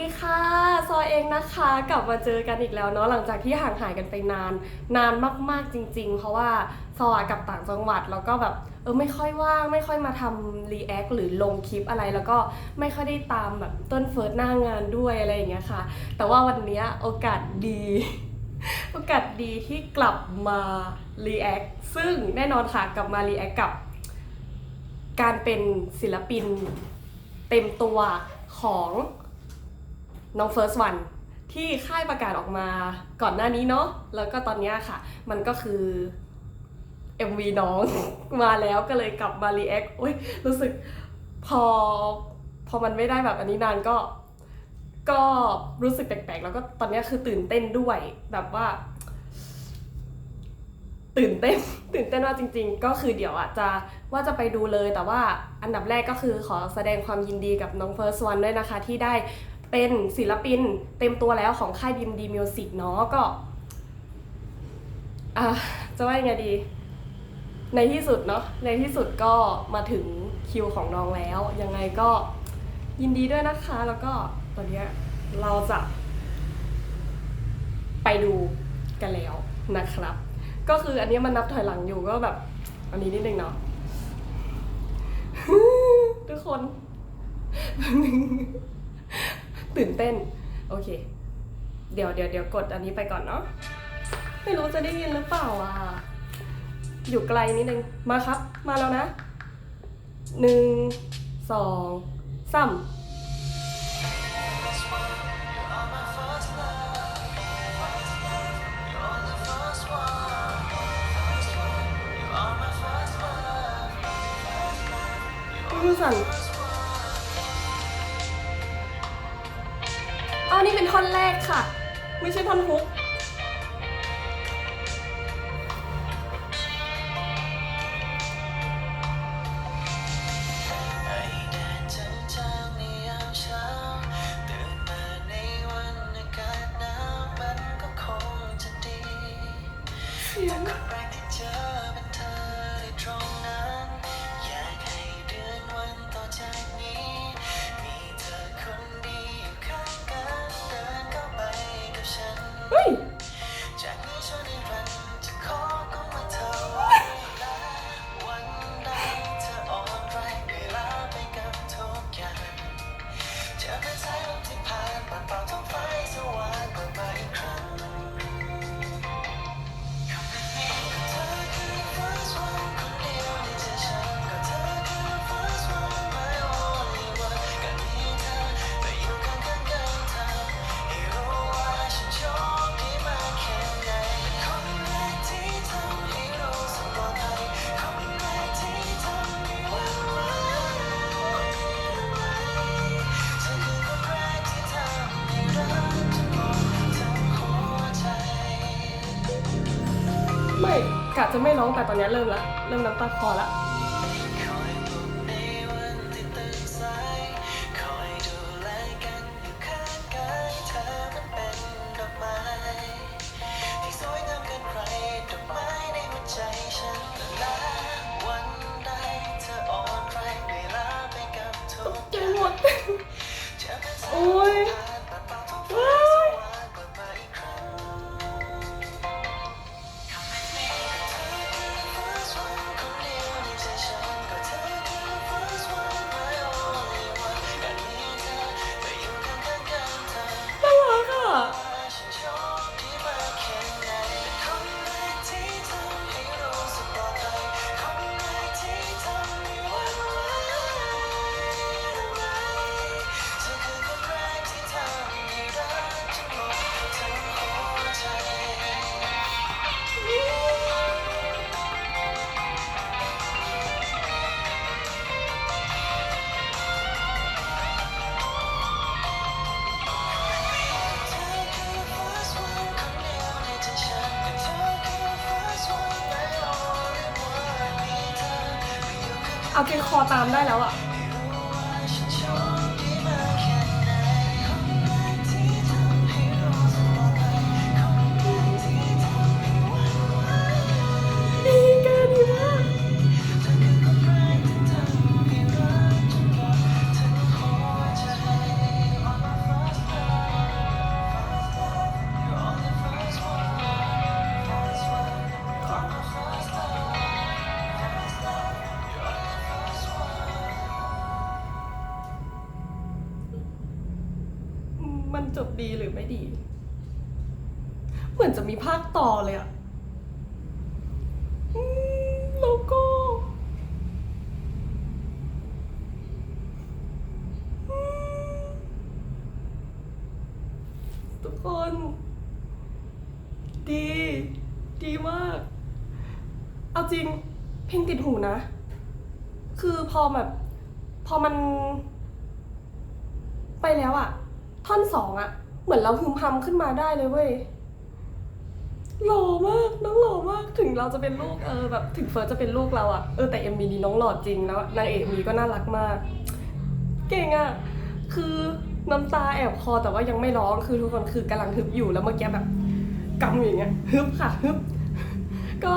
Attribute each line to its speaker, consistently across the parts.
Speaker 1: ดีค่ะ ซอยเองนะคะ กลับมาเจอกันอีกแล้วเนาะหลังจากที่ห่างหายกันไปนาน นานมากๆจริง ๆ เพราะว่าซอยกับต่างจังหวัดแล้วก็แบบเออไม่ค่อยว่างไม่ค่อยมาทำรีแอคหรือลงคลิปอะไร แล้วก็ไม่ค่อยได้ตามแบบต้นเฟิร์สหน้างานด้วยอะไรอย่างเงี้ยค่ะ แต่ว่าวันเนี้ยโอกาสดี โอกาสดีที่กลับมารีแอคซึ่งแน่นอนค่ะกลับมารีแอคกับ การเป็นศิลปินเต็มตัวของ น้อง First One ที่ค่ายประกาศออกมาก่อนหน้านี้เนาะแล้วก็ตอนนี้ค่ะ มันก็คือ MV น้องมาแล้วก็เลยกลับมา react อุ้ยรู้สึกพอพอมันไม่ได้แบบอันนี้นานก็ ก็รู้สึกแปลกๆ แล้วก็ตอนนี้คือตื่นเต้นด้วยแบบว่า ตื่นเต้น ตื่นเต้นมากจริง ๆ ก็คือเดี๋ยวอะจะว่าจะไปดูเลยแต่ว่าอันดับแรกก็คือขอแสดงความยินดีกับน้อง First One ด้วยนะคะที่ได้ เป็นศิลปินเต็มตัวแล้วของค่าย DMD Music เนาะก็ะจะว่ายังไงดี ในที่สุดเนาะในที่สุดก็มาถึงคิวของน้องแล้ว ยังไงก็ยินดีด้วยนะคะ แล้วก็ตอนนี้เราจะไปดูกันแล้วนะครับ ก็คืออันนี้มันนับถอยหลังอยู่ก็แบบ อันนี้นิดนึงเนาะทุกคน ตื่นเต้น โอเค เดี๋ยวเดี๋ยวเดี๋ยวกดอันนี้ไปก่อนเนาะไม่รู้จะได้ยินหรือเปล่าอะ อยู่ไกลนิดนึง มาครับ มาแล้วนะหนึ่งสองสามมือสั่น อ้าวนี่เป็นท่อนแรกค่ะ ไม่ใช่ท่อนฮุก
Speaker 2: ให้แดดจางๆในยามเช้าตื่ ไม่กะจะ
Speaker 1: ไม่ร้องแต่ตอนนี้เริ่มละเริ่มน้ำตาคลอละ
Speaker 2: เอาเพ
Speaker 1: ลงคอตามได้แล้วอะ
Speaker 2: จ
Speaker 1: บดีหรือไม่ดี เหมือนจะมีภาคต่อเลยอะแล้วก็ทุกคน ดี ดีมาก เอาจริง เพลงติดหูนะ คือพอแบบ พอมัน ไปแล้วอะ ท่อนสองอะเหมือนเราพึมพำขึ้นมาได้เลยเว้ยหล่อมากน้องหล่อมากถึงเราจะเป็นลูกเออแบบถึงเฟิร์สจะเป็นลูกเราอะเออแต่เอ็มบีนี้น้องหล่อจริงแล้วนางเอกมีก็น่ารักมาก เก่งอะคือน้ำตาแอบคอแต่ว่ายังไม่ร้องคือทุกคนคือกำลังฮึบอยู่แล้วเมื่อกี้แบบกำอยู่อย่างเงี้ยฮึบค่ะฮึบก็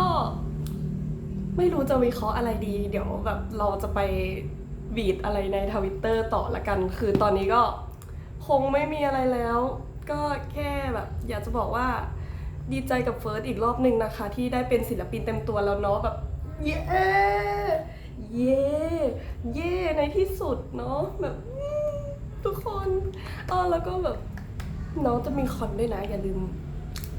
Speaker 1: ไม่รู้จะวิเคราะห์อะไรดี เดี๋ยวแบบเราจะไปบีดอะไรในทวิตเตอร์ต่อละกัน คือตอนนี้ก็ คงไม่มีอะไรแล้ว ก็แค่แบบอยากจะบอกว่าดีใจกับเฟิร์สอีกรอบหนึ่งนะคะ ที่ได้เป็นศิลปินเต็มตัวแล้วเนาะแบบเย้เย้เย้ในที่สุดเนาะแบบทุกคนเออแล้วก็แบบน้องจะมีคอนด้วยนะอย่าลืม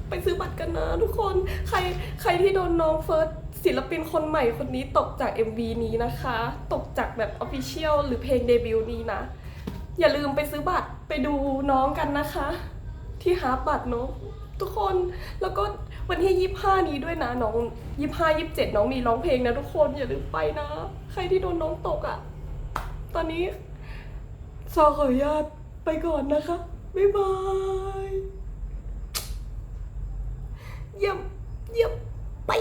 Speaker 1: ไปซื้อบัตรกันนะทุกคนใครใครที่โดนน้องเฟิร์สศิลปินคนใหม่คนนี้ตกจาก MV นี้นะคะ ตกจากแบบ Official หรือเพลงเดบิวต์นี้นะ อย่าลืมไปซื้อบัตรไปดูน้องกันนะคะ ที่ฮาบัตรเนาะทุกคนแล้วก็วันที่ยี่ห้านี้ด้วยนะน้องยี่ห้ายี่เจ็ดน้องมีร้องเพลงนะทุกคนอย่าลืมไปนะ ใครที่โดนน้องตกอะ่ะ ตอนนี้ซอขออนุญาตไปก่อนนะคะ บ๊ายบายเยี่ยมเยี่ยมไป